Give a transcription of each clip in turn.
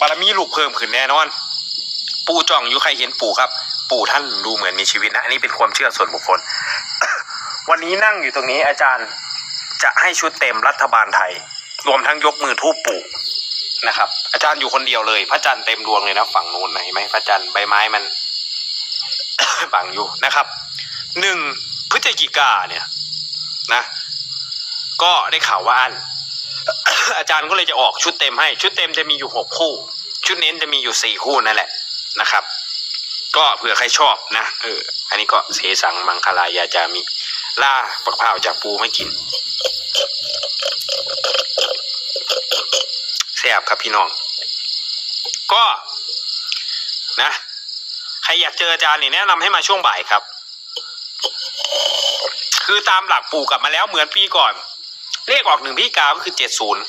บารมีลูกเพิ่มขึ้นแน่นอน ปู่จ้องอยู่ใครเห็นปู่ครับ ปู่ท่านดูเหมือนมีชีวิตนะอันนี้เป็นความเชื่อส่วนบุคคล วันนี้นั่งอยู่ตรงนี้อาจารย์จะให้ชุดเต็มรัฐบาลไทย รวมทั้งยกมือทูปปู่นะครับ อาจารย์อยู่คนเดียวเลย พระจันทร์เต็มดวงเลยนะฝั่งนู้นเห็นไหมพระจันทร์ใบไม้มันบังอยู่นะครับหนึ่งพฤศจิกาเนี่ยนะ ก็ได้ข่าวว่าอัน อาจารย์ก็เลยจะออกชุดเต็มให้ ชุดเต็มจะมีอยู่หกคู่ ชุดเน้นจะมีอยู่สี่คู่นั่นแหละนะครับ ก็เผื่อใครชอบนะเออ อันนี้ก็เสสังมังคลายาจามิล่าปักเผาวจากปูไม่กินแซ่บครับพี่น้อง ก็นะใครอยากเจออาจารย์นี่แนะนำให้มาช่วงบ่ายครับ คือตามหลักปู่กลับมาแล้วเหมือนปีก่อน เลขออกหนึ่งพี่กาก็คือเจ็ดศูนย์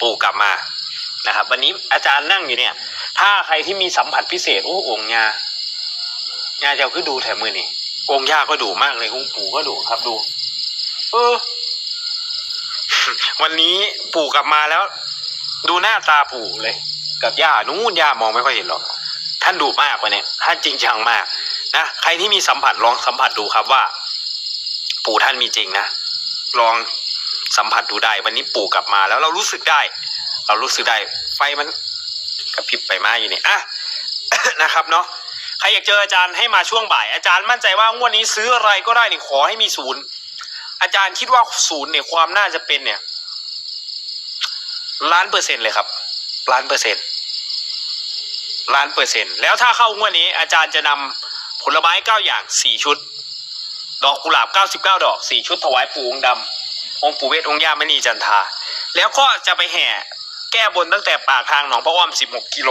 ปู่กลับมานะครับ วันนี้อาจารย์นั่งอยู่เนี่ย ถ้าใครที่มีสัมผัสพิเศษโอ้องค์ยายาเจ้าคือดูแถมมือนี่องค์ย่าก็ดูมากเลยองค์ปู่ก็ดูครับดู เออ วันนี้ปู่กลับมาแล้ว ดูหน้าตาปู่เลย กับย่านู้นย่ามองไม่ค่อยเห็นหรอกท่านดุมากกว่านี่ยท่านจริงจังมากนะใครที่มีสัมผัสลองสัมผัสดูครับว่า ปู่ท่านมีจริงนะลอง สัมผัสดูได้ วันนี้ปู่กลับมาแล้วเรารู้สึกได้ เรารู้สึกได้ ไฟมันกระพริบไปมาอยู่เนี่ยอะนะครับเนาะใครอยากเจออาจารย์ให้มาช่วงบ่าย อาจารย์มั่นใจว่างวดนี้ซื้ออะไรก็ได้นี่ขอให้มีศูนย์อาจารย์คิดว่าศูนย์เนี่ยความน่าจะเป็นเนี่ยล้านเปอร์เซ็นต์เลยครับล้านเปอร์เซ็นต์ล้านเปอร์เซ็นต์แล้วถ้าเข้างวดนี้ อาจารย์จะนำผลไม้เก้าอย่างสี่ชุด ดอกกุหลาบเก้าสิบเก้าดอกสี่ชุดถวายปู่องค์ดำ องค์ปู่เวทองค์ย่ามณีจันทา แล้วก็จะไปแห่แก้บนตั้งแต่ปากทางหนองพระอ้อมสิบหกกิโล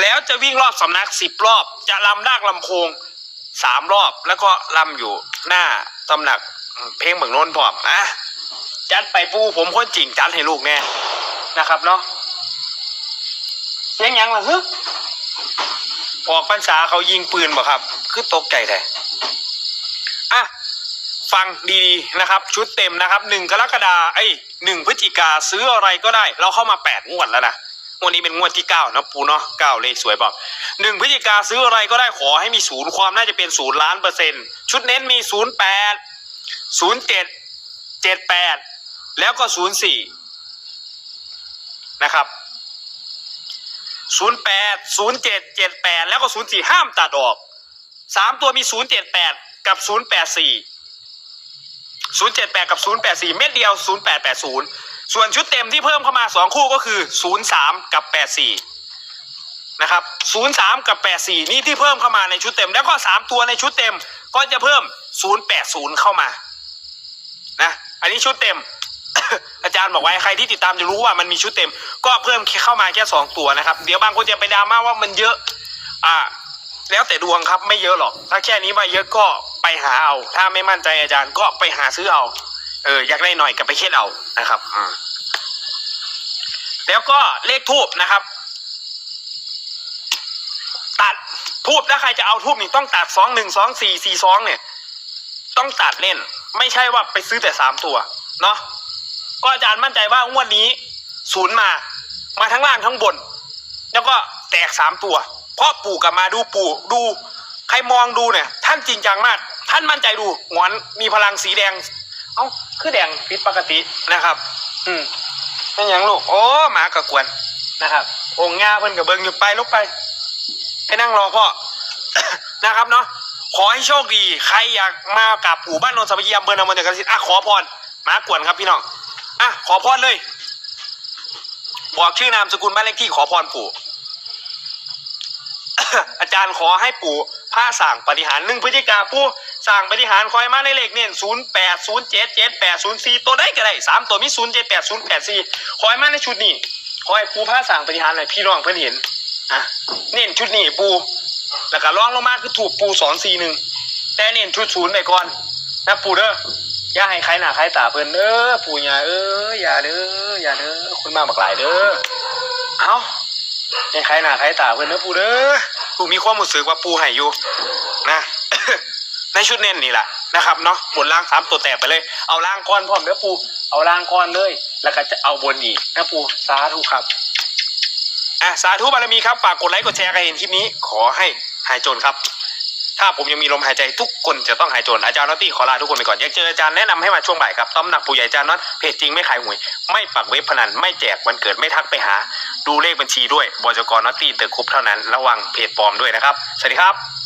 แล้วจะวิ่งรอบสำนักสิบรอบ จะลำนาคลำโพงสามรอบ แล้วก็ลำอยู่หน้าตำหนักเพลงเมืองโน้นพร้อมอะจัดไปปูผมคนจริงจัดให้ลูกแน่นะครับเนาะเสียงยังล่ะฮึออกพรรษาเขายิงปืนบ่ครับ คือตกใจแต่อะ ฟังดีๆนะครับ ชุดเต็มนะครับหนึ่งกรกฎาไอ้หนึ่งพฤศจิกาซื้ออะไรก็ได้ เราเข้ามาแปดงวดแล้วนะงวดนี้เป็นงวดที่เก้านะปูเนาะเก้าเลขสวยบอกหนึ่งพฤศจิกาซื้ออะไรก็ได้ขอให้มีศูนย์ความน่าจะเป็นศูนย์ล้านเปอร์เซ็นต์ชุดเน้นมีศูนย์แปดศูนย์เจ็ดเจ็ดแปดแล้วก็ศูนย์สี่นะครับศูนย์แปดศูนย์เจ็ดเจ็ดแปดแล้วก็ศูนย์สี่ห้ามตัดออกสามตัวมีศูนย์เจ็ดแปดกับศูนย์แปดสี่ ศูนย์เจ็ดแปดกับศูนย์แปดสี่เม็ดเดียวศูนย์แปดแปดศูนย์ส่วนชุดเต็มที่เพิ่มเข้ามาสองคู่ก็คือศูนย์สามกับแปดสี่นะครับศูนย์สามกับแปดสี่นี่ที่เพิ่มเข้ามาในชุดเต็ม แล้วก็สามตัวในชุดเต็มก็จะเพิ่มศูนย์แปดศูนย์เข้ามานะอันนี้ชุดเต็ม อาจารย์บอกไว้ใครที่ติดตามจะรู้ว่ามันมีชุดเต็ม ก็เพิ่มเข้ามาแค่สองตัวนะครับ เดี๋ยวบางคนจะไปดราม่าว่ามันเยอะ อ่า แล้วแต่ดวงครับไม่เยอะหรอก ถ้าแค่นี้ว่าเยอะก็ไปหาเอา ถ้าไม่มั่นใจอาจารย์ก็ไปหาซื้อเอา เอออยากได้หน่อยก็ไปเช็ดเอานะครับอืมแล้วก็เลขทูบนะครับ ตัดทูบถ้าใครจะเอาทูบนี่ต้องตัดสองหนึ่งสองสี่สี่สองเนี่ย ต้องตัดเล่น ไม่ใช่ว่าไปซื้อแต่สามตัวเนาะก็อาจารย์มั่นใจว่างวดนี้ ศูนย์มา มาทั้งล่างทั้งบน แล้วก็แตกสามตัว เพราะปู่กลับมาดูปู่ดู ใครมองดูเนี่ย ท่านจริงจังมาก ท่านมั่นใจดูหงอนมีพลังสีแดง เอ้าคือแดงผิดปกตินะครับ อืมเป็นอย่างลูก โอ้หมากระกวนนะครับ องค์งาเพิ่นกับเบิงอยู่ไปลุกไปไปนั่งรอพ่อนะครับเนาะขอให้โชคดี ใครอยากมากับปู่บ้านนนทสมัยอำเภอนามนจักรสิทธิ์อะขอพรหมากวนครับพี่น้องอะขอพรเลย บอกชื่อนามสกุลบ้านเลขที่ขอพรปู่ อาจารย์ขอให้ปู่ผ้าสั่งปฏิหารหนึ่งพฤศจิกาปู่สั่งปฏิหารคอยมาในเลขเนี่ยศูนย์แปดศูนย์เจ็ดเจ็ดแปดศูนย์สี่ตัวได้ก็ได้สามตัวมีศูนย์เจ็ดแปดศูนย์แปดสี่คอยมาในชุดนี้คอยปู่ผ้าสั่งปฏิหารหน่อยพี่น้องเพื่อนเห็นอะเน้นชุดนี้ปู่แล้วก็ร้องลงมาคือถูกปู่สองสี่หนึ่งแต่เน้นชุดศูนย์ไปก่อนนะปู่เด้ออย่าให้ใครหน้าใครตาเพิ่อนเด้อปู่อย่าเอ้ยอย่าเด้ออย่าเด้อคนมาบักหลายเด้อเอา ให้ใครหน้าใครตาเพื่อนนะปูเด้อปูมีความรู้สึกว่าปู่ให้อยู่นะ ในชุดเน้นนี่แหละนะครับเนาะบนล่างสามตัวแตกไปเลย เอาล่างก้อนพร้อมเด้อปูเอาล่างก้อนเลย แล้วก็จะเอาบนอีกนะปูสาธุครับอะสาธุบารมีครับฝากกดไลค์กดแชร์ใครเห็นคลิปนี้ ขอให้หายจนครับ ถ้าผมยังมีลมหายใจทุกคนจะต้องหายโจรอาจารย์นอตตี้ขอลาทุกคนไปก่อนอยากเจออาจารย์แนะนำให้มาช่วงบ่ายครับต้อมหนักปู่ใหญ่อาจารย์น็อตเพจจริงไม่ขายหวย ไม่ปักเว็บพนันไม่แจกวันเกิดไม่ทักไปหา ดูเลขบัญชีด้วยบจกนอตตี้เตอร์คุปเท่านั้นระวังเพจปลอมด้วยนะครับสวัสดีครับ